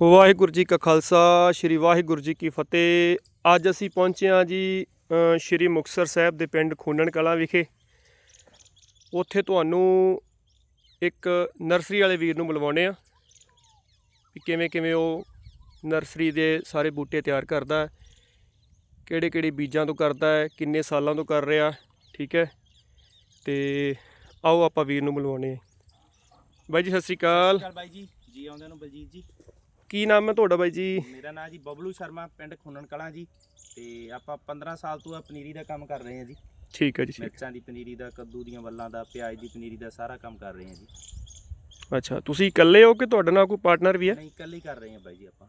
ਵਾਹਿਗੁਰੂ ਜੀ ਕਾ ਖਾਲਸਾ, ਸ੍ਰੀ ਵਾਹਿਗੁਰੂ ਜੀ ਕੀ ਫਤਿਹ। ਅੱਜ ਅਸੀਂ ਪਹੁੰਚੇ ਹਾਂ ਜੀ ਸ੍ਰੀ ਮੁਕਤਸਰ ਸਾਹਿਬ ਦੇ ਪਿੰਡ ਖੂਨਣ ਕਲਾਂ ਵਿਖੇ। ਉੱਥੇ ਤੁਹਾਨੂੰ ਇੱਕ ਨਰਸਰੀ ਵਾਲੇ ਵੀਰ ਨੂੰ ਮਿਲਵਾਉਣੇ ਆ ਵੀ ਕਿਵੇਂ ਕਿਵੇਂ ਉਹ ਨਰਸਰੀ ਦੇ ਸਾਰੇ ਬੂਟੇ ਤਿਆਰ ਕਰਦਾ ਹੈ, ਕਿਹੜੇ ਕਿਹੜੇ ਬੀਜਾਂ ਤੋਂ ਕਰਦਾ ਹੈ, ਕਿੰਨੇ ਸਾਲਾਂ ਤੋਂ ਕਰ ਰਿਹਾ, ਠੀਕ ਹੈ। ਤੇ ਆਓ ਆਪਾਂ ਵੀਰ ਨੂੰ ਮਿਲਵਾਉਣੇ ਆ ਬਾਈ ਜੀ, ਸਤਿ ਸ਼੍ਰੀ ਅਕਾਲ। ਬਾਈ ਜੀ। ਜੀ ਆਉਂਦੇ ਨੂੰ ਬਲਜੀਤ ਜੀ। ਕੀ ਨਾਮ ਹੈ ਤੁਹਾਡਾ ਬਾਈ ਜੀ? ਮੇਰਾ ਨਾਮ ਜੀ ਬਬਲੂ ਸ਼ਰਮਾ ਪਿੰਡ ਖੁੰਨਣ ਕਲਾਂ ਜੀ। ਤੇ ਆਪਾਂ 15 ਸਾਲ ਤੋਂ ਆ ਪਨੀਰੀ ਦਾ ਕੰਮ ਕਰ ਰਹੇ ਹਾਂ ਜੀ। ਠੀਕ ਹੈ ਜੀ ਮਿਰਚਾਂ ਦੀ ਪਨੀਰੀ ਦਾ ਕੱਦੂ ਦੀਆਂ ਵੱਲਾਂ ਦਾ ਪਿਆਜ਼ ਦੀ ਪਨੀਰੀ ਦਾ ਸਾਰਾ ਕੰਮ ਕਰ ਰਹੇ ਹਾਂ ਜੀ। ਅੱਛਾ ਤੁਸੀਂ ਇਕੱਲੇ ਹੋ ਕਿ ਤੁਹਾਡੇ ਨਾਲ ਕੋਈ ਪਾਰਟਨਰ ਵੀ ਹੈ? ਨਹੀਂ ਇਕੱਲੇ ਕਰ ਰਹੇ ਹਾਂ ਬਾਈ ਜੀ ਆਪਾਂ।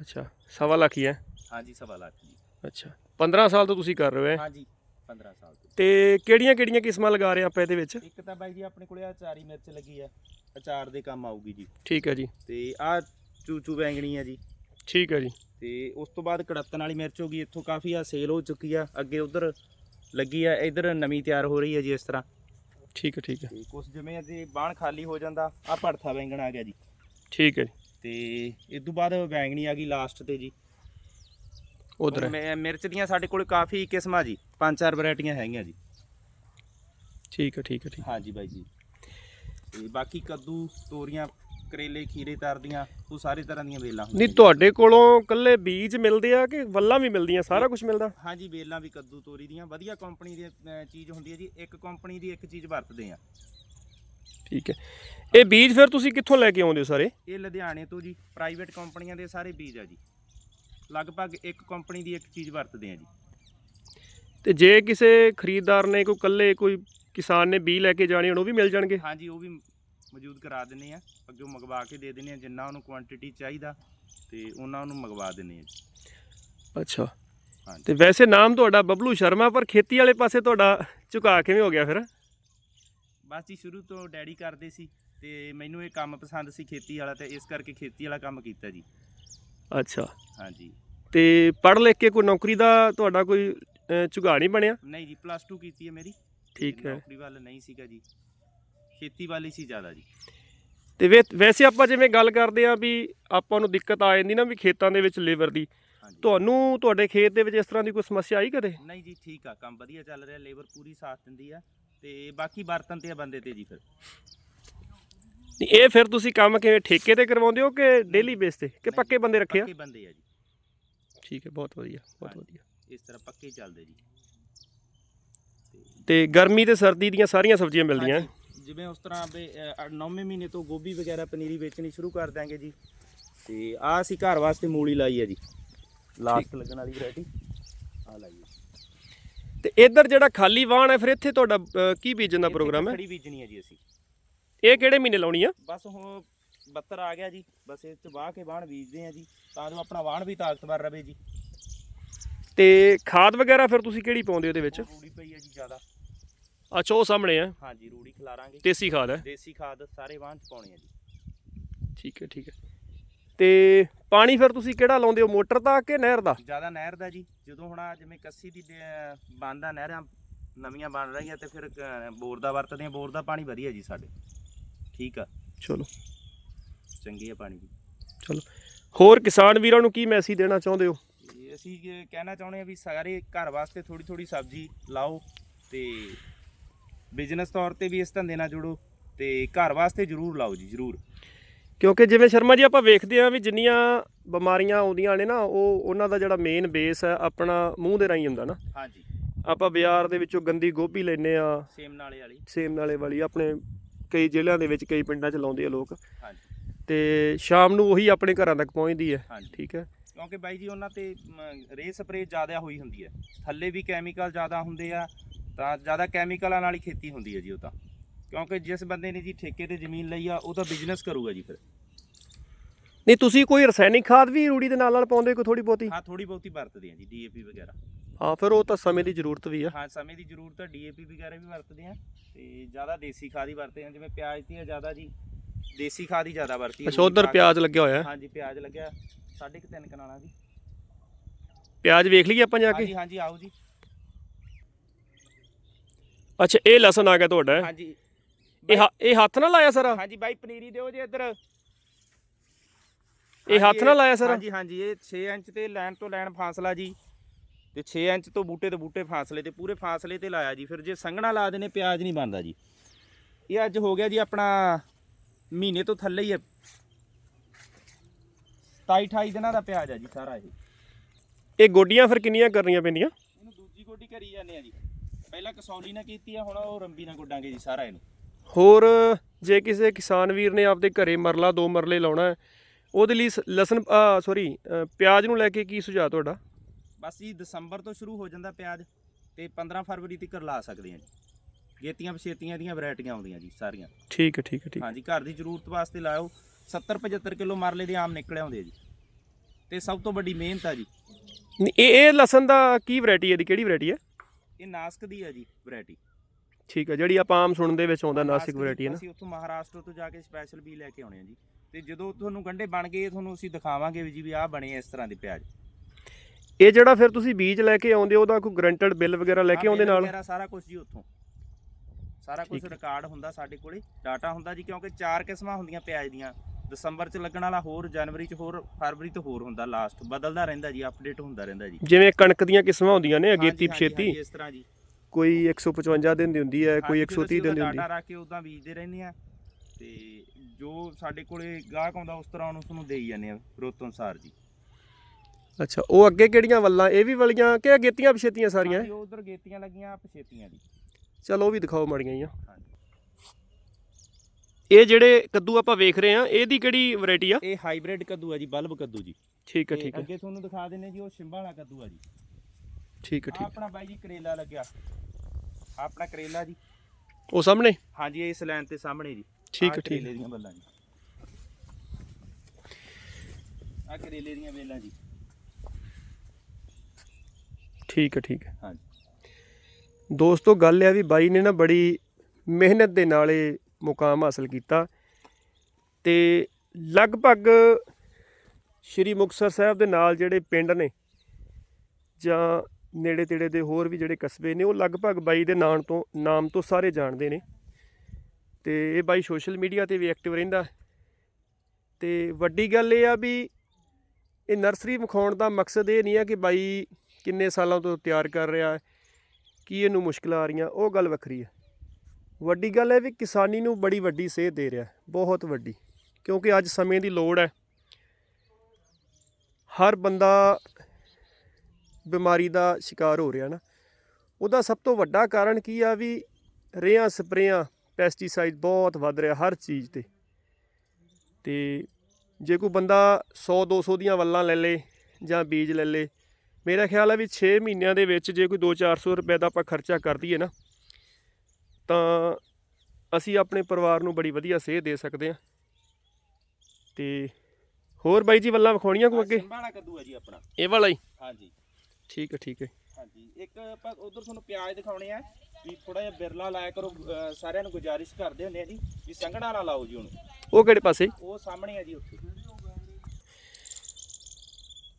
ਅੱਛਾ ਸਵਾ ਲੱਖ ਹੀ ਹੈ? ਹਾਂਜੀ ਸਵਾ ਲੱਖ ਜੀ। ਅੱਛਾ 15 ਸਾਲ ਤੋਂ ਤੁਸੀਂ ਕਰ ਰਹੇ ਹੋ। ਹਾਂਜੀ 15 ਸਾਲ ਤੋਂ। ਤੇ ਕਿਹੜੀਆਂ ਕਿਹੜੀਆਂ ਕਿਸਮਾਂ ਲਗਾ ਰਹੇ ਆਪਾਂ ਇਹਦੇ ਵਿੱਚ? ਇੱਕ ਤਾਂ ਬਾਈ ਜੀ ਆਪਣੇ ਕੋਲੇ ਆ ਚਾਰੀ ਮਿਰਚ ਲੱਗੀ ਆ। ਅਚਾਰ ਦੇ ਕੰਮ ਆਊਗੀ ਜੀ। ਠੀਕ ਹੈ ਜੀ। ਤੇ ਆ ਚੂਚੂ ਬੈਂਗਣੀ ਆ ਜੀ। ਠੀਕ ਹੈ ਜੀ। ਤੇ ਉਸ ਤੋਂ ਬਾਅਦ ਕੜੱਤਨ ਵਾਲੀ ਮਿਰਚ ਹੋ ਗਈ ਇੱਥੋਂ ਕਾਫੀ ਆ ਸੇਲ ਹੋ ਚੁੱਕੀ ਆ ਅੱਗੇ ਉਧਰ ਲੱਗੀ ਆ ਇਧਰ ਨਵੀਂ ਤਿਆਰ ਹੋ ਰਹੀ ਹੈ ਜੀ ਇਸ ਤਰ੍ਹਾਂ। ਠੀਕ ਹੈ ਠੀਕ ਹੈ ਤੇ ਕੁਝ ਜਿਵੇਂ ਅਜੇ ਬਾਣ ਖਾਲੀ ਹੋ ਜਾਂਦਾ ਆ ਭੜਥਾ ਬੈਂਗਣ ਆ ਗਿਆ ਜੀ। ਠੀਕ ਹੈ ਜੀ। ਤੇ ਇਸ ਤੋਂ ਬਾਅਦ ਬੈਂਗਣੀ ਆ ਗਈ ਲਾਸਟ ਤੇ ਜੀ। ਉਧਰ। ਮਿਰਚ ਦੀਆਂ ਸਾਡੇ ਕੋਲ ਕਾਫੀ ਕਿਸਮਾਂ ਜੀ ਪੰਜ ਚਾਰ ਵੈਰਾਈਟੀਆਂ ਹੈਗੀਆਂ ਜੀ। ਠੀਕ ਹੈ ਠੀਕ ਹੈ ਠੀਕ ਹਾਂਜੀ ਬਾਈ ਜੀ। ਤੇ ਬਾਕੀ ਕੱਦੂ ਤੋਰੀਆਂ ਕਰੇਲੇ ਖੀਰੇ ਤਰਦੀਆਂ ਉਹ ਸਾਰੇ ਤਰ੍ਹਾਂ ਦੀਆਂ ਵੇਲਾਂ ਨਹੀਂ ਤੁਹਾਡੇ ਕੋਲੋਂ ਕੱਲੇ ਬੀਜ ਮਿਲਦੇ ਆ ਕਿ ਵੱਲਾਂ ਵੀ ਮਿਲਦੀਆਂ ਸਾਰਾ ਕੁਝ ਮਿਲਦਾ? ਹਾਂਜੀ ਵੇਲਾਂ ਵੀ ਕੱਦੂ ਤੋਰੀ ਦੀਆਂ ਵਧੀਆ ਕੰਪਨੀ ਦੀ ਅਹ, ਚੀਜ਼ ਹੁੰਦੀ ਹੈ ਜੀ। ਇੱਕ ਕੰਪਨੀ ਦੀ ਇੱਕ ਚੀਜ਼ ਵਰਤਦੇ ਆ। ਠੀਕ ਹੈ। ਇਹ ਬੀਜ ਫਿਰ ਤੁਸੀਂ ਕਿੱਥੋਂ ਲੈ ਕੇ ਆਉਂਦੇ ਹੋ ਸਾਰੇ? ਇਹ ਲੁਧਿਆਣੇ ਤੋਂ ਜੀ ਪ੍ਰਾਈਵੇਟ ਕੰਪਨੀਆਂ ਦੇ ਸਾਰੇ ਬੀਜ ਆ ਜੀ। ਲਗਭਗ ਇੱਕ ਕੰਪਨੀ ਦੀ ਇੱਕ ਚੀਜ਼ ਵਰਤਦੇ ਆ ਜੀ। ਤੇ ਜੇ ਕਿਸੇ ਖਰੀਦਦਾਰ ਨੇ ਕੋਈ ਕੱਲੇ ਕੋਈ ਕਿਸਾਨ ਨੇ ਬੀਜ ਲੈ ਕੇ ਜਾਣੇ ਹੋਣ ਉਹ ਵੀ ਮਿਲ ਜਾਣਗੇ? ਹਾਂਜੀ ਉਹ ਵੀ ਮੌਜੂਦ ਕਰਾ ਦਿੰਨੇ ਆ ਅੱਗੇ ਮੰਗਵਾ ਕੇ ਦੇ ਦਿੰਨੇ ਆ ਜਿੰਨਾ ਉਹਨੂੰ ਕੁਆਂਟੀਟੀ ਚਾਹੀਦਾ ਤੇ ਉਹਨਾਂ ਨੂੰ ਮੰਗਵਾ ਦਿੰਨੇ ਆ ਜੀ। ਅੱਛਾ। ਤੇ ਵੈਸੇ ਨਾਮ ਤੁਹਾਡਾ ਬਬਲੂ ਸ਼ਰਮਾ ਪਰ ਖੇਤੀ ਵਾਲੇ ਪਾਸੇ ਤੁਹਾਡਾ ਝੁਕਾ ਕਿਵੇਂ ਹੋ ਗਿਆ ਫਿਰ? ਬਸ ਜੀ ਸ਼ੁਰੂ ਤੋਂ ਡੈਡੀ ਕਰਦੇ ਸੀ ਤੇ ਮੈਨੂੰ ਇਹ ਕੰਮ ਪਸੰਦ ਸੀ ਖੇਤੀ ਵਾਲਾ ਤੇ ਇਸ ਕਰਕੇ ਖੇਤੀ ਵਾਲਾ ਕੰਮ ਕੀਤਾ ਜੀ। ਅੱਛਾ। ਹਾਂਜੀ। ਤੇ ਪੜ੍ਹ ਲਿਖ ਕੇ ਕੋਈ ਨੌਕਰੀ ਦਾ ਤੁਹਾਡਾ ਕੋਈ ਝੁਕਾਅ ਨਹੀਂ ਬਣਿਆ? ਨਹੀਂ ਜੀ ਪਲੱਸ 2 ਕੀਤੀ ਹੈ ਮੇਰੀ। ਠੀਕ ਹੈ। ਨੌਕਰੀ ਵੱਲ ਨਹੀਂ ਸੀਗਾ ਜੀ। ਖੇਤੀ ਵੱਲ ਸੀ ਜ਼ਿਆਦਾ ਜੀ। ਤੇ ਵੇ- ਵੈਸੇ ਆਪਾਂ ਜਿਵੇਂ ਗੱਲ ਕਰਦੇ ਆ ਵੀ ਆਪਾਂ ਨੂੰ ਦਿੱਕਤ ਆ ਜਾਂਦੀ ਨਾ ਵੀ ਖੇਤਾਂ ਦੇ ਵਿੱਚ ਲੇਬਰ ਦੀ। ਹਾਂਜੀ। ਤੁਹਾਨੂੰ ਤੁਹਾਡੇ ਖੇਤ ਦੇ ਵਿੱਚ ਇਸ ਤਰ੍ਹਾਂ ਦੀ ਕੋਈ ਸਮੱਸਿਆ ਆਈ ਕਦੇ? ਨਹੀਂ ਜੀ ਠੀਕ ਆ ਕੰਮ ਵਧੀਆ ਚੱਲ ਰਿਹਾ ਲੇਬਰ ਪੂਰੀ ਸਾਥ ਦਿੰਦੀ ਆ ਤੇ ਬਾਕੀ ਬਰਤਨ ਤੇ ਆ ਬੰਦੇ ਤੇ ਜੀ ਫਿਰ। ਨਹੀਂ, ਇਹ ਫਿਰ ਤੁਸੀਂ ਕੰਮ ਕਿਵੇਂ ਠੇਕੇ ਤੇ ਕਰਵਾਉਂਦੇ ਹੋ ਕਿ ਡੇਲੀ ਬੇਸ ਤੇ? ਕਿ ਪੱਕੇ ਬੰਦੇ ਰੱਖੇ ਆ? ਪੱਕੇ ਬੰਦੇ ਆ ਜੀ। ਠੀਕ ਹੈ ਬਹੁਤ ਵਧੀਆ ਬਹੁਤ ਹਾਂਜੀ। ਵਧੀਆ। ਇਸ ਤਰ੍ਹਾਂ ਪੱਕੇ ਚੱਲਦੇ ਜੀ। ਤੇ ਗਰਮੀ ਤੇ ਸਰਦੀ ਦੀਆਂ ਸਾਰੀਆਂ ਸਬਜ਼ੀਆਂ ਮਿਲਦੀਆਂ। ਹਾਂਜੀ, ਜਿਵੇਂ ਉਸ ਤਰ੍ਹਾਂ ਵੀ 9ਵੇਂ ਮਹੀਨੇ ਤੋਂ ਗੋਭੀ ਵਗੈਰਾ ਪਨੀਰੀ ਵੇਚਣੀ ਸ਼ੁਰੂ ਕਰ ਦਾਂਗੇ ਜੀ। ਤੇ ਆ ਅਸੀਂ ਘਰ ਵਾਸਤੇ ਮੂਲੀ ਲਾਈ ਹੈ ਜੀ। ਲਾਸਟ ਲੱਗਣ ਵਾਲੀ ਵੈਰਾਈਟੀ ਆ ਲਾਈ ਹੈ। ਤੇ ਇੱਧਰ ਜਿਹੜਾ ਖਾਲੀ ਵਾਹਣ ਹੈ ਫਿਰ ਇੱਥੇ ਤੁਹਾਡਾ ਕੀ ਬੀਜਣ ਦਾ ਪ੍ਰੋਗਰਾਮ ਹੈ? ਖੜੀ ਬੀਜਣੀ ਹੈ ਜੀ ਅਸੀਂ। ਇਹ ਕਿਹੜੇ ਮਹੀਨੇ ਲਾਉਣੀ ਆ? ਬਸ ਹੁਣ 72 ਆ ਗਿਆ ਜੀ। ਬਸ ਇਹ ਚ ਵਾਹ ਕੇ ਵਾਹਣ ਬੀਜਦੇ ਆ ਜੀ ਤਾਂ ਜੋ ਆਪਣਾ ਵਾਹਣ ਵੀ ਤਾਕਤਵਰ ਰਵੇ ਜੀ। ਤੇ ਖਾਦ ਵਗੈਰਾ ਫਿਰ ਤੁਸੀਂ ਕਿਹੜੀ ਪਾਉਂਦੇ ਹੋ ਇਹਦੇ ਵਿੱਚ? ਉਹ ਰੂੜੀ ਪਈ ਹੈ ਜੀ ਜ਼ਿਆਦਾ। ਅੱਛਾ ਉਹ ਸਾਹਮਣੇ ਆ। ਹਾਂਜੀ ਰੂੜੀ ਖਿਲਾਰਾਂਗੇ। ਦੇਸੀ ਖਾਦ ਹੈ। ਦੇਸੀ ਖਾਦ ਸਾਰੇ ਵਾਹਣ ਚ ਪਾਉਣੇ ਆ ਜੀ। ਠੀਕ ਹੈ ਠੀਕ ਹੈ। ਤੇ ਪਾਣੀ ਫਿਰ ਤੁਸੀਂ ਕਿਹੜਾ ਲਾਉਂਦੇ ਹੋ ਮੋਟਰ ਦਾ ਕਿ ਨਹਿਰ ਦਾ? ਜ਼ਿਆਦਾ ਨਹਿਰ ਦਾ ਜੀ। ਜਦੋਂ ਹੁਣ ਆਹ ਜਿਵੇਂ ਕੱਸੀ ਦੀ ਬੰਦ ਆ ਨਹਿਰਾਂ ਨਵੀਆਂ ਬਣ ਰਹੀਆਂ ਤੇ ਫਿਰ ਬੋਰ ਦਾ ਵਰਤਦੇ ਆ ਬੋਰ ਦਾ ਪਾਣੀ ਵਧੀਆ ਜੀ ਸਾਡੇ। ਠੀਕ ਆ। ਚਲੋ। ਚੰਗੀ ਆ ਪਾਣੀ ਜੀ। ਚਲੋ। ਹੋਰ ਕਿਸਾਨ ਵੀਰਾਂ ਨੂੰ ਕੀ ਮੈਸੇਜ ਦੇਣਾ ਚਾਹੁੰਦੇ ਹੋ? ਅਸੀਂ ਕਹਿਣਾ ਚਾਹੁੰਦੇ ਆ ਵੀ ਸਾਰੇ ਘਰ ਵਾਸਤੇ ਥੋੜੀ ਥੋੜੀ ਸਬਜ਼ੀ ਲਾਓ ਤੇ ਬਿਜ਼ਨਸ ਤੌਰ ਤੇ ਵੀ ਇਸ ਧੰਦੇ ਨਾਲ ਜੁੜੋ ਤੇ ਘਰ ਵਾਸਤੇ ਜ਼ਰੂਰ ਲਾਓ ਜੀ ਜ਼ਰੂਰ। ਕਿਉਂਕਿ ਜਿਵੇਂ ਸ਼ਰਮਾ ਜੀ ਆਪਾਂ ਵੇਖਦੇ ਆ ਵੀ ਜਿੰਨੀਆਂ ਬਿਮਾਰੀਆਂ ਆਉਂਦੀਆਂ ਨੇ ਨਾ ਉਹ ਉਹਨਾਂ ਦਾ ਜਿਹੜਾ ਮੇਨ ਬੇਸ ਹੈ ਆਪਣਾ ਮੂੰਹ ਦੇ ਰਾਹੀਂ ਹੁੰਦਾ ਨਾ। ਹਾਂਜੀ। ਆਪਾਂ ਬਾਜ਼ਾਰ ਦੇ ਵਿੱਚੋਂ ਗੰਦੀ ਗੋਭੀ ਲੈਨੇ ਆ ਸੇਮ ਨਾਲੇ ਵਾਲੀ। ਸੇਮ ਨਾਲੇ ਵਾਲੀ ਆਪਣੇ ਕਈ ਜ਼ਿਲ੍ਹਿਆਂ ਦੇ ਵਿੱਚ ਕਈ ਪਿੰਡਾਂ 'ਚ ਲਾਉਂਦੇ ਆ ਲੋਕ। ਹਾਂਜੀ। ਤੇ ਸ਼ਾਮ ਨੂੰ ਉਹੀ ਆਪਣੇ ਘਰਾਂ ਤੱਕ ਪਹੁੰਚਦੀ ਹੈ ਠੀਕ ਹੈ? ਕਿਉਂਕਿ ਬਾਈ ਜੀ ਉਹਨਾਂ ਤੇ ਰੇ ਸਪਰੇ ਜ਼ਿਆਦਾ ਹੋਈ ਹੁੰਦੀ ਹੈ। ਥੱਲੇ ਵੀ ਕੈਮੀਕਲ ਜ਼ਿਆਦਾ ਹੁੰਦੇ ਆ ਤਾਂ ਜ਼ਿਆਦਾ ਕੈਮੀਕਲਾਂ ਨਾਲ ਹੀ ਖੇਤੀ ਹੁੰਦੀ ਹੈ ਜੀ ਉਹ ਤਾਂ। ਕਿਉਂਕਿ ਜਿਸ ਬੰਦੇ ਨੇ ਜੀ ਠੇਕੇ ਤੇ ਜ਼ਮੀਨ ਲਈ ਆ ਉਹ ਤਾਂ ਬਿਜ਼ਨਸ ਕਰੂਗਾ ਜੀ ਫਿਰ। ਨਹੀਂ ਤੁਸੀਂ ਕੋਈ ਰਸਾਇਣਿਕ ਖਾਦ ਵੀ ਰੂੜੀ ਦੇ ਨਾਲ ਨਾਲ ਪਾਉਂਦੇ ਕੋਈ ਥੋੜੀ ਬਹੁਤੀ? ਹਾਂ ਥੋੜੀ ਬਹੁਤੀ ਵਰਤਦੇ ਆ ਜੀ ਡੀਏਪੀ ਵਗੈਰਾ। ਹਾਂ ਫਿਰ ਉਹ ਤਾਂ ਸਮੇਂ ਦੀ ਜ਼ਰੂਰਤ ਵੀ ਆ। ਹਾਂ ਸਮੇਂ ਦੀ ਜ਼ਰੂਰਤ ਹੈ ਡੀਏਪੀ ਵਗੈਰਾ ਵੀ ਵਰਤਦੇ ਆ ਤੇ ਜ਼ਿਆਦਾ ਦੇਸੀ ਖਾਦ ਹੀ ਵਰਤਦੇ ਆ ਜਿਵੇਂ ਪਿਆਜ਼ ਤੇ ਜ਼ਿਆਦਾ ਜੀ। ਦੇਸੀ ਖਾਦ ਹੀ ਜ਼ਿਆਦਾ ਵਰਤੀ ਅੱਛਾ ਉਧਰ ਪਿਆਜ਼ ਲੱਗਿਆ ਹੋਇਆ। ਹੈ ਹਾਂਜੀ ਪਿਆਜ਼ ਲੱਗਿਆ ਸਾਢੇ ਕੁ ਤਿੰਨ ਕਨਾਲਾਂ ਜੀ ਪਿਆਜ਼ ਵੇਖ ਲਈਏ ਆਪਾਂ ਜਾ ਕੇ। ਹਾਂਜੀ ਹਾਂਜੀ ਆਓ ਜੀ। ਅੱਛਾ ਇਹ ਲਸਣ ਆ ਗਿਆ ਤੁਹਾਡਾ? ਹਾਂਜੀ। ਇਹ ਹ- ਇਹ ਹੱਥ ਨਾਲ ਲਾਇਆ ਸਾਰਾ? ਹਾਂਜੀ ਬਾਈ ਪਨੀਰੀ ਦਿਓ ਜੀ ਇੱਧਰ। ਇਹ ਹੱਥ ਨਾਲ ਲਾਇਆ ਸਰ? ਹਾਂਜੀ ਹਾਂਜੀ ਇਹ 6 ਇੰਚ ਤੇ ਲਾਈਨ ਤੋਂ ਲਾਈਨ ਫਾਸਲਾ ਜੀ। ਤੇ 6 ਇੰਚ ਤੋਂ ਬੂਟੇ ਤੋਂ ਬੂਟੇ ਫਾਸਲੇ ਤੇ ਪੂਰੇ ਫਾਸਲੇ ਤੇ ਲਾਇਆ ਜੀ। ਫਿਰ ਜੇ ਸੰਘਣਾ ਲਾ ਦੇਨੇ ਪਿਆਜ਼ ਨਹੀਂ ਬਣਦਾ ਜੀ। ਇਹ ਅੱਜ ਹੋ ਗਿਆ ਜੀ ਆਪਣਾ ਮਹੀਨੇ ਤੋਂ ਥੱਲੇ ਹੀ ਹੈ। 27 28 ਦਿਨਾਂ ਦਾ ਪਿਆਜ਼ ਆ ਜੀ ਸਾਰਾ ਇਹ। ਇਹ ਗੋਡੀਆਂ ਫਿਰ ਕਿੰਨੀਆਂ ਕਰਨੀਆਂ ਪੈਂਦੀਆਂ? ਇਹਨੂੰ ਦੂਜੀ ਗੋਡੀ ਕਰੀ ਜਾਂਦੇ ਆ ਜੀ। ਪਹਿਲਾਂ ਕਸੌਲੀ ਨਾਲ ਕੀਤੀ ਆ ਹੁਣ ਉਹ ਰੰਬੀ ਨਾਲ ਗੁੱਡਾਂਗੇ ਜੀ ਸਾਰਾ ਇਹਨੂੰ। ਹੋਰ ਜੇ ਕਿਸੇ ਕਿਸਾਨ ਵੀਰ ਨੇ ਆਪਦੇ ਘਰੇ ਮਰਲਾ ਦੋ ਮਰਲੇ ਲਾਉਣਾ ਹੈ ਉਹਦੇ ਲਈ ਸ- ਲਸਣ ਸੌਰੀ ਪਿਆਜ਼ ਨੂੰ ਲੈ ਕੇ ਕੀ ਸੁਝਾਅ ਤੁਹਾਡਾ? ਬਸ ਜੀ ਦਸੰਬਰ ਤੋਂ ਸ਼ੁਰੂ ਹੋ ਜਾਂਦਾ ਪਿਆਜ਼ ਤੇ 15 ਫਰਵਰੀ ਤੱਕ ਲਾ ਸਕਦੇ ਆ ਜੀ। ਗੇਤੀਆਂ ਪਛੇਤੀਆਂ ਦੀਆਂ ਵੈਰਾਈਟੀਆਂ ਆਉਂਦੀਆਂ ਜੀ ਸਾਰੀਆਂ। ਠੀਕ ਹੈ ਠੀਕ ਹੈ ਠੀਕ ਹਾਂਜੀ ਘਰ ਦੀ ਜ਼ਰੂਰਤ ਵਾਸਤੇ ਲਾਓ 70 75 ਕਿਲੋ ਮਰਲੇ ਦੇ ਆਮ ਨਿਕਲੇ ਆਉਂਦੇ ਆ ਜੀ। ਤੇ ਸਭ ਤੋਂ ਵੱਡੀ ਮਿਹਨਤ ਆ ਜੀ। ਨਹੀਂ, ਇਹ ਇਹ ਲਸਣ ਦਾ ਕੀ ਵੈਰਾਈਟੀ ਹੈ ਦੀ ਕਿਹੜੀ ਵੈਰਾਈਟੀ ਹੈ? ਇਹ ਨਾਸਕ ਦੀ ਆ ਜੀ ਵੈਰਾਈਟੀ ਠੀਕ ਹੈ ਜਿਹੜੀ ਆਪਾਂ ਆਮ ਸੁਣਨ ਦੇ ਵਿੱਚ ਆਉਂਦਾ ਨਾਸਿਕ ਵੈਰਾਈਟੀ ਹੈ ਨਾ। ਅਸੀਂ ਉੱਥੋਂ ਮਹਾਰਾਸ਼ਟਰ ਤੋਂ ਜਾ ਕੇ ਸਪੈਸ਼ਲ ਵੀ ਲੈ ਕੇ ਆਉਣੇ ਆ ਜੀ। ਤੇ ਜਦੋਂ ਤੁਹਾਨੂੰ ਗੰਡੇ ਬਣ ਗਏ ਤੁਹਾਨੂੰ ਅਸੀਂ ਦਿਖਾਵਾਂਗੇ ਵੀ ਜੀ ਵੀ ਆਹ ਬਣੇ ਇਸ ਤਰ੍ਹਾਂ ਦੇ ਪਿਆਜ਼। ਇਹ ਜਿਹੜਾ ਫਿਰ ਤੁਸੀਂ ਬੀਜ ਲੈ ਕੇ ਆਉਂਦੇ ਹੋ ਉਹਦਾ ਕੋਈ ਗਰੰਟਡ ਬਿੱਲ ਵਗੈਰਾ ਲੈ ਕੇ ਆਉਂਦੇ ਨਾਲ? ਵਗੈਰਾ ਸਾਰਾ ਕੁਝ ਜੀ ਉੱਥੋਂ। ਸਾਰਾ ਕੁਝ ਹੈ। ਰਿਕਾਰਡ ਹੁੰਦਾ ਸਾਡੇ ਕੋਲੇ ਡਾਟਾ ਹੁੰਦਾ ਜੀ ਕਿਉਂਕਿ ਚਾਰ ਕਿਸਮਾਂ ਹੁੰਦੀਆਂ ਪਿਆਜ਼ ਦੀਆਂ। ਦਸੰਬਰ ਚ ਲੱਗਣ ਵਾਲਾ ਹੋਰ ਜਨਵਰੀ ਚ ਹੋਰ ਫਰਵਰੀ ਤੋਂ ਹੋਰ ਹੁੰਦਾ ਲਾਸਟ ਬਦਲਦਾ ਰਹਿੰਦਾ ਜੀ ਅਪਡੇਟ ਹੁੰਦਾ ਰਹਿੰਦਾ ਜੀ। ਜਿਵੇਂ ਕਣਕ ਦੀਆਂ ਕਿਸਮਾਂ ਹੁੰਦੀਆਂ ਨੇ ਅਗੇਤੀ ਹਾਂਜੀ, ਹਾਂਜੀ, ਪਛੇਤੀ ਹਾਂਜੀ, ਇਸ ਤਰ੍ਹਾਂ ਜੀ। ਕੋਈ 155 ਦਿਨ ਦੀ ਹੁੰਦੀ ਹੈ ਕੋਈ ਹਾਂਜੀ, ਫਿਰ 130 ਅਸੀਂ ਦਿਨ ਦੀ ਹੁੰਦੀ ਹੈ। ਰੱਖ ਕੇ ਉਦਾਂ ਬੀਜਦੇ ਰਹਿੰਦੇ ਆ ਤੇ ਜੋ ਸਾਡੇ ਕੋਲੇ ਗਾਹਕ ਆਉਂਦਾ ਉਸ ਤਰ੍ਹਾਂ ਉਹਨੂੰ ਤੁਹਾਨੂੰ ਦੇਈ ਜਾਂਦੇ ਆ ਰੁੱਤ ਅਨੁਸਾਰ ਜੀ। ਅੱਛਾ ਉਹ ਅੱਗੇ ਕਿਹੜੀਆਂ ਵੱਲਾਂ ਇਹ ਵੀ ਵਾਲੀਆਂ ਕਿ ਅਗੇਤੀਆਂ ਪਛੇਤੀਆਂ ਸਾਰੀਆਂ? ਹਾਂਜੀ ਉਧਰ ਗੇਤੀਆਂ ਲੱਗੀਆਂ ਪਛੇਤੀਆਂ ਜੀ। ਚਲੋ ਉਹ ਵੀ ਦਿਖਾਓ ਮਾੜੀਆਂ ਜੀਆਂ ਹਾਂਜੀ। ਇਹ ਜਿਹੜੇ ਕੱਦੂ ਆਪਾਂ ਵੇਖ ਰਹੇ ਆ ਇਹਦੀ ਕਿਹੜੀ ਵੈਰਾਈਟੀ ਆ? ਇਹ ਹਾਈਬ੍ਰਿਡ ਕੱਦੂ ਆ ਜੀ ਬਲਬ ਕੱਦੂ ਜੀ। ਠੀਕ ਤੇ ਠੀਕ ਹੈ ਅੱਗੇ ਤੁਹਾਨੂੰ ਦਿਖਾ ਦਿੰਨੇ ਜੀ ਉਹ ਸ਼ਿੰਬਾ ਵਾਲਾ ਕੱਦੂ ਆ ਜੀ। ਠੀਕ ਆਹ ਠੀਕ ਆਪਣਾ ਬਾਈ ਜੀ ਕਰੇਲਾ ਲੱਗਿਆ। ਆਪਣਾ ਕਰੇਲਾ ਜੀ। ਉਹ ਸਾਹਮਣੇ? ਹਾਂਜੀ ਇਸ ਲਾਈਨ ਤੇ ਸਾਹਮਣੇ ਜੀ। ਠੀਕ ਹੈ, ਠੀਕ ਕਰੇਲੇ ਦੀਆਂ ਬੱਲਾਂ ਜੀ। ਆ ਕਰੇਲੇ ਦੀਆਂ ਵੇਲਾਂ ਜੀ। ਠੀਕ ਹੈ ਠੀਕ ਹੈ ਹਾਂਜੀ। ਦੋਸਤੋ ਗੱਲ ਇਹ ਆ ਵੀ ਬਾਈ ਨੇ ਨਾ ਬੜੀ ਮਿਹਨਤ ਦੇ ਨਾਲ ਇਹ ਮੁਕਾਮ ਹਾਸਲ ਕੀਤਾ। ਤੇ ਲਗਭਗ ਸ਼੍ਰੀ ਮੁਕਤਸਰ ਸਾਹਿਬ ਦੇ ਨਾਲ ਜਿਹੜੇ ਪਿੰਡ ਨੇ ਜਾਂ ਨੇੜੇ ਤੇੜੇ ਦੇ ਹੋਰ ਵੀ ਜਿਹੜੇ ਕਸਬੇ ਨੇ, ਉਹ ਲਗਭਗ ਬਾਈ ਦੇ ਨਾਮ ਤੋਂ ਨਾਮ ਤੋਂ ਸਾਰੇ ਜਾਣਦੇ ਨੇ। ਤੇ ਇਹ ਬਾਈ ਸੋਸ਼ਲ ਮੀਡੀਆ ਤੇ ਵੀ ਐਕਟਿਵ ਰਹਿੰਦਾ ਤੇ ਵੱਡੀ ਗੱਲ ਇਹ ਆ ਵੀ ਇਹ ਨਰਸਰੀ ਵਿਖਾਉਣ ਦਾ ਮਕਸਦ ਇਹ ਨਹੀਂ ਆ ਕਿ ਬਾਈ ਕਿੰਨੇ ਸਾਲਾਂ ਤੋਂ ਤਿਆਰ ਕਰ ਰਿਹਾ ਹੈ, ਕੀ ਇਹਨੂੰ ਮੁਸ਼ਕਲਾਂ ਆ ਰਹੀਆਂ, ਉਹ ਗੱਲ ਵੱਖਰੀ ਹੈ। ਵੱਡੀ ਗੱਲ ਹੈ ਵੀ ਕਿਸਾਨੀ ਨੂੰ ਬੜੀ ਵੱਡੀ ਸੇਧ ਦੇ ਰਿਹਾ, ਬਹੁਤ ਵੱਡੀ, ਕਿਉਂਕਿ ਅੱਜ ਸਮੇਂ ਦੀ ਲੋੜ ਹੈ। ਹਰ ਬੰਦਾ ਬਿਮਾਰੀ ਦਾ ਸ਼ਿਕਾਰ ਹੋ ਰਿਹਾ ਨਾ। ਉਹਦਾ ਸਭ ਤੋਂ ਵੱਡਾ ਕਾਰਨ ਕੀ ਆ ਵੀ ਰੇਹਾਂ ਸਪਰੇਆਂ ਪੈਸਟੀਸਾਈਡ ਬਹੁਤ ਵੱਧ ਰਿਹਾ ਹਰ ਚੀਜ਼ ਤੇ। ਤੇ ਜੇ ਕੋਈ ਬੰਦਾ 100 200 ਦੀਆਂ ਵੱਲਾਂ ਲੈ ਲੇ ਜਾਂ ਬੀਜ ਲੈ ਲੇ, ਮੇਰਾ ਖਿਆਲ ਹੈ ਵੀ 6 ਮਹੀਨਿਆਂ ਦੇ ਵਿੱਚ ਜੇ ਕੋਈ 2-400 ਰੁਪਏ ਦਾ ਆਪਾਂ ਖਰਚਾ ਕਰ ਦਈਏ ਨਾ ਤਾਂ ਅਸੀਂ ਆਪਣੇ ਪਰਿਵਾਰ ਨੂੰ ਬੜੀ ਵਧੀਆ ਸੇਧ ਦੇ ਸਕਦੇ ਹਾਂ। ਤੇ ਹੋਰ ਬਾਈ ਜੀ ਵੱਲਾਂ ਵਿਖਾਉਣੀਆਂ ਕੋ ਅੱਗੇ? ਸ਼ਿੰਬਾ ਵਾਲਾ ਕੱਦੂ ਆ ਜੀ ਆਪਣਾ। ਇਹ ਵਾਲਾ ਹੀ? ਹਾਂਜੀ। ਠੀਕ ਹੈ ਠੀਕ ਹੈ। ਹਾਂਜੀ। ਇੱਕ ਆਪਾਂ ਉਧਰ ਤੁਹਾਨੂੰ ਪਿਆਜ਼ ਦਿਖਾਉਣੇ ਆ। ਵੀ ਥੋੜਾ ਜਿਹਾ ਬਿਰਲਾ ਲਾਇਆ ਕਰੋ ਸਾਰਿਆਂ ਨੂੰ ਗੁਜ਼ਾਰਿਸ਼ ਕਰਦੇ ਹੁੰਦੇ ਆ ਜੀ। ਵੀ ਸੰਘਣਾ ਨਾ ਲਾਓ ਜੀ ਉਹਨੂੰ। ਉਹ ਕਿਹੜੇ ਪਾਸੇ? ਉਹ ਸਾਹਮਣੇ ਆ ਜੀ ਉੱਥੇ।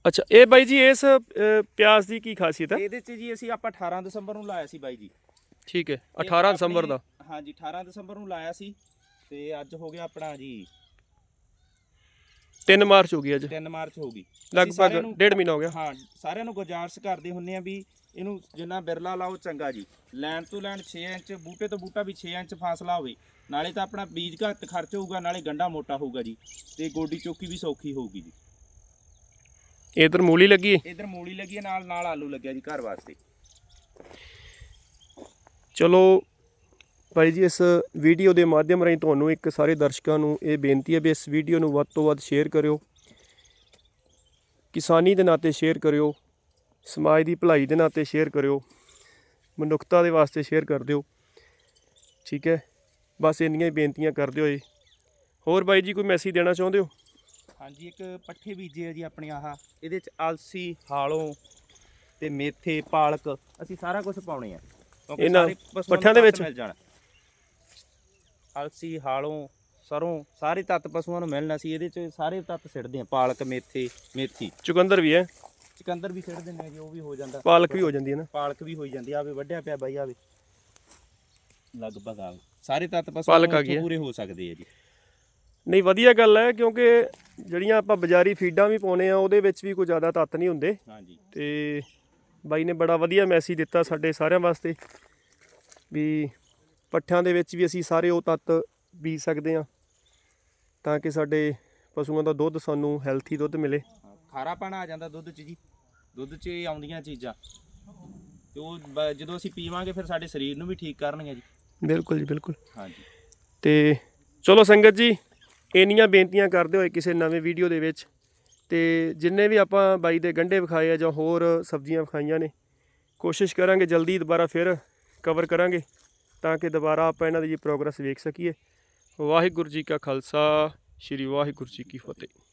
ਅੱਛਾ ਇਹ ਬਾਈ ਜੀ ਇਸ ਪਿਆਜ਼ ਦੀ ਕੀ ਖਾਸੀਅਤ ਹੈ? ਇਹਦੇ 'ਚ ਜੀ ਅਸੀਂ ਆਪਾਂ 18 ਦਸੰਬਰ ਨੂੰ ਲਾਇਆ ਸੀ ਬਾਈ ਜੀ। ਠੀਕ ਹੈ ਇਹ 18 ਦਸੰਬਰ ਦਾ। ਹਾਂਜੀ 18 ਦਸੰਬਰ ਨੂੰ ਲਾਇਆ ਸੀ ਤੇ ਅੱਜ ਹੋ ਗਿਆ ਆਪਣਾ ਜੀ 3 ਮਾਰਚ ਹੋ ਗਈ ਅੱਜ। 3 ਮਾਰਚ ਹੋ ਗਈ। ਲਗਭਗ ਡੇਢ ਮਹੀਨਾ ਹੋ ਗਿਆ। ਹਾਂ ਸਾਰਿਆਂ ਨੂੰ ਗੁਜ਼ਾਰਿਸ਼ ਕਰਦੇ ਹੁੰਨੇ ਆ ਵੀ ਇਹਨੂੰ ਜਿੰਨਾ ਬਿਰਲਾ ਲਾਓ ਚੰਗਾ ਜੀ। ਲੈਣ ਤੋਂ ਲੈਣ 6 ਇੰਚ ਬੂਟੇ ਤੋਂ ਬੂਟਾ ਵੀ 6 ਇੰਚ ਫਾਸਲਾ ਹੋਵੇ। ਨਾਲੇ ਤਾਂ ਆਪਣਾ ਬੀਜ ਘੱਟ ਖਰਚ ਹੋਊਗਾ ਨਾਲੇ ਗੰਡਾ ਮੋਟਾ ਹੋਊਗਾ ਜੀ। ਤੇ ਗੋਡੀ ਚੋਕੀ ਵੀ ਸੌਖੀ ਹੋਊਗੀ ਜੀ। ਇਧਰ ਮੂਲੀ ਲੱਗੀ ਹੈ? ਇਧਰ ਮੂਲੀ ਲੱਗੀ ਹੈ ਨਾਲ ਨਾਲ ਆਲੂ ਲੱਗਿਆ ਜੀ ਘਰ ਵਾਸਤੇ। ਚਲੋ ਭਾਈ ਜੀ, ਇਸ ਵੀਡੀਓ ਦੇ ਮਾਧਿਅਮ ਰਾਹੀਂ ਤੁਹਾਨੂੰ ਇੱਕ ਸਾਰੇ ਦਰਸ਼ਕਾਂ ਨੂੰ ਇਹ ਬੇਨਤੀ ਹੈ ਵੀ ਇਸ ਵੀਡੀਓ ਨੂੰ ਵੱਧ ਤੋਂ ਵੱਧ ਸ਼ੇਅਰ ਕਰਿਓ, ਕਿਸਾਨੀ ਦੇ ਨਾਤੇ ਸ਼ੇਅਰ ਕਰਿਓ, ਸਮਾਜ ਦੀ ਭਲਾਈ ਦੇ ਨਾਤੇ ਸ਼ੇਅਰ ਕਰਿਓ, ਮਨੁੱਖਤਾ ਦੇ ਵਾਸਤੇ ਸ਼ੇਅਰ ਕਰ ਦਿਓ, ਠੀਕ ਹੈ? ਬਸ ਇੰਨੀਆਂ ਹੀ ਬੇਨਤੀਆਂ ਕਰਦੇ ਹੋਏ। ਹੋਰ ਬਾਈ ਜੀ, ਕੋਈ ਮੈਸੇਜ ਦੇਣਾ ਚਾਹੁੰਦੇ ਹੋ? ਹਾਂਜੀ, ਇੱਕ ਪੱਠੇ ਬੀਜੇ ਆ ਜੀ ਆਪਣੇ ਆਹ। ਇਹਦੇ ਚ ਆਲਸੀ, ਹਾਲੋਂ ਤੇ ਮੇਥੇ, ਪਾਲਕ, ਅਸੀਂ ਸਾਰਾ ਕੁਝ ਪਾਉਣੇ ਆ। ਕਿਉਂਕਿ ਇਹਨਾਂ ਸਾਰੇ ਪਸ਼ੂਆਂ ਨੂੰ ਪੱਠਿਆਂ ਦੇ ਵਿੱਚ? ਮਿਲ ਜਾਣ। ਅਲਸੀ ਹਾਲੋਂ ਸਰੋਂ ਸਾਰੇ ਤੱਤ ਪਸ਼ੂਆਂ ਨੂੰ ਮਿਲਣਾ ਸੀ। ਇਹਦੇ ਚ ਸਾਰੇ ਤੱਤ ਸਿੱਟਦੇ ਆ ਪਾਲਕ ਮੇਥੇ ਮੇਥੀ। ਚੁਕੰਦਰ ਵੀ ਹੈ। ਚਕੰਦਰ ਵੀ ਸਿੱਟ ਦਿੰਦੇ ਆ ਜੀ ਉਹ ਵੀ ਹੋ ਜਾਂਦਾ। ਪਾਲਕ ਵੀ ਹੋ ਜਾਂਦੀ ਹੈ ਨਾ। ਪਾਲਕ ਵੀ ਹੋਈ ਜਾਂਦੀ ਆ। ਆਵੇ ਵੱਢਿਆ ਪਿਆ ਬਾਈ ਆਵੇ ਲਗਭਗ ਆ। ਸਾਰੇ ਤੱਤ ਪਸ਼ੂਆਂ ਪਾਲਕ ਨੂੰ ਆ ਗਈ ਇੱਥੋਂ ਹੈ। ਪੂਰੇ ਹੋ ਸਕਦੇ ਆ ਜੀ। ਨਹੀਂ ਵਧੀਆ ਗੱਲ ਹੈ ਕਿਉਂਕਿ ਜਿਹੜੀਆਂ ਆਪਾਂ ਬਾਜ਼ਾਰੀ ਫੀਡਾਂ ਵੀ ਪਾਉਨੇ ਆ ਉਹਦੇ ਵਿੱਚ ਵੀ ਕੋਈ ਜ਼ਿਆਦਾ ਤੱਤ ਨਹੀਂ ਹੁੰਦੇ। ਹਾਂਜੀ। ਤੇ ਬਾਈ ਨੇ ਬੜਾ ਵਧੀਆ ਮੈਸੇਜ ਦਿੱਤਾ ਸਾਡੇ ਸਾਰਿਆਂ ਵਾਸਤੇ ਵੀ ਪੱਠਿਆਂ ਦੇ ਵਿੱਚ ਵੀ ਅਸੀਂ ਸਾਰੇ ਉਹ ਤੱਤ ਬੀਜ ਸਕਦੇ ਹਾਂ ਤਾਂ ਕਿ ਸਾਡੇ ਪਸ਼ੂਆਂ ਦਾ ਦੁੱਧ ਸਾਨੂੰ ਹੈਲਥੀ ਦੁੱਧ ਮਿਲੇ। ਖਾਰਾਪਣ ਆ ਜਾਂਦਾ ਦੁੱਧ 'ਚ ਜੀ। ਦੁੱਧ 'ਚ ਇਹ ਆਉਂਦੀਆਂ ਚੀਜ਼ਾਂ। ਤੇ ਉਹ ਬ- ਜਦੋਂ ਅਸੀਂ ਪੀਵਾਂਗੇ ਫਿਰ ਸਾਡੇ ਸਰੀਰ ਨੂੰ ਵੀ ਠੀਕ ਕਰਨਗੇ ਜੀ। ਬਿਲਕੁਲ ਜੀ ਬਿਲਕੁਲ। ਹਾਂਜੀ। ਤੇ ਚਲੋ ਸੰਗਤ ਜੀ ਇੰਨੀਆਂ ਬੇਨਤੀਆਂ ਕਰਦੇ ਹੋਏ ਕਿਸੇ ਨਵੇਂ ਵੀਡੀਓ ਦੇ ਵਿੱਚ ਤੇ ਜਿੰਨੇ ਵੀ ਆਪਾਂ ਬਾਈ ਦੇ ਗੰਢੇ ਵਿਖਾਏ ਆ ਜਾਂ ਹੋਰ ਸਬਜ਼ੀਆਂ ਵਿਖਾਈਆਂ ਨੇ, ਕੋਸ਼ਿਸ਼ ਕਰਾਂਗੇ ਜਲਦੀ ਦੁਬਾਰਾ ਫਿਰ ਕਵਰ ਕਰਾਂਗੇ ਤਾਂ ਕਿ ਦੁਬਾਰਾ ਆਪਾਂ ਇਹਨਾਂ ਦੀ ਜੀ ਪ੍ਰੋਗਰੈਸ ਵੇਖ ਸਕੀਏ। ਵਾਹਿਗੁਰੂ ਜੀ ਕਾ ਖਾਲਸਾ, ਸ੍ਰੀ ਵਾਹਿਗੁਰੂ ਜੀ ਕੀ ਫਤਿਹ।